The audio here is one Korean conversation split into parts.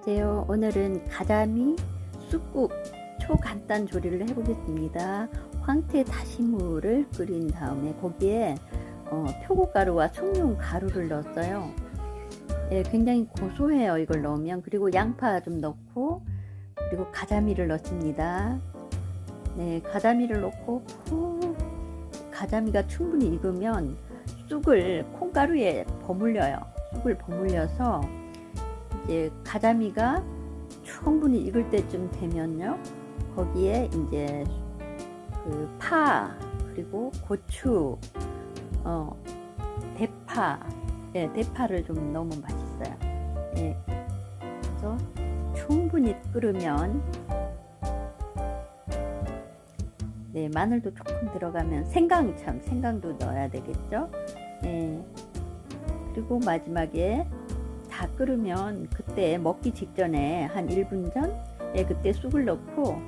안녕하세요. 오늘은 가자미 쑥국 초간단 조리를 해보겠습니다. 황태 다시무를 끓인 다음에 거기에 어, 표고가루와 숭늉 가루를 넣었어요. 예, 굉장히 고소해요. 이걸 넣으면 그리고 양파 좀 넣고 그리고 가자미를 넣습니다. 네, 가자미를 넣고 푹 가자미가 충분히 익으면 쑥을 콩가루에 버물려요. 쑥을 버물려서 이제 가자미가 충분히 익을 때쯤 되면요 거기에 이제 그 파 그리고 고추 어 대파 예 대파를 좀 넣으면 맛있어요. 예. 그래서 충분히 끓으면 네 마늘도 조금 들어가면 생강 참 생강도 넣어야 되겠죠? 예. 그리고 마지막에 다 끓으면 그때 먹기 직전에 한 1분 전에 그때 쑥을 넣고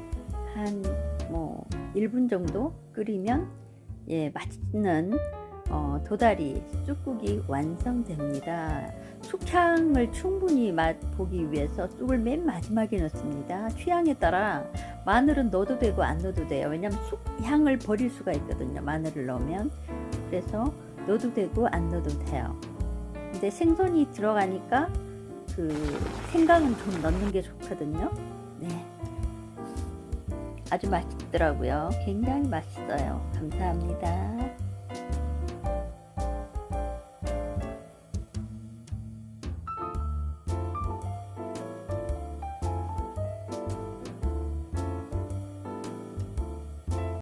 한 뭐 1분 정도 끓이면 예 맛있는 어, 도다리 쑥국이 완성됩니다. 쑥향을 충분히 맛보기 위해서 쑥을 맨 마지막에 넣습니다. 취향에 따라 마늘은 넣어도 되고 안 넣어도 돼요. 왜냐하면 쑥향을 버릴 수가 있거든요. 마늘을 넣으면 그래서 넣어도 되고 안 넣어도 돼요. 근데 생선이 들어가니까 그 생강은 좀 넣는 게 좋거든요. 네. 아주 맛있더라고요. 굉장히 맛있어요. 감사합니다.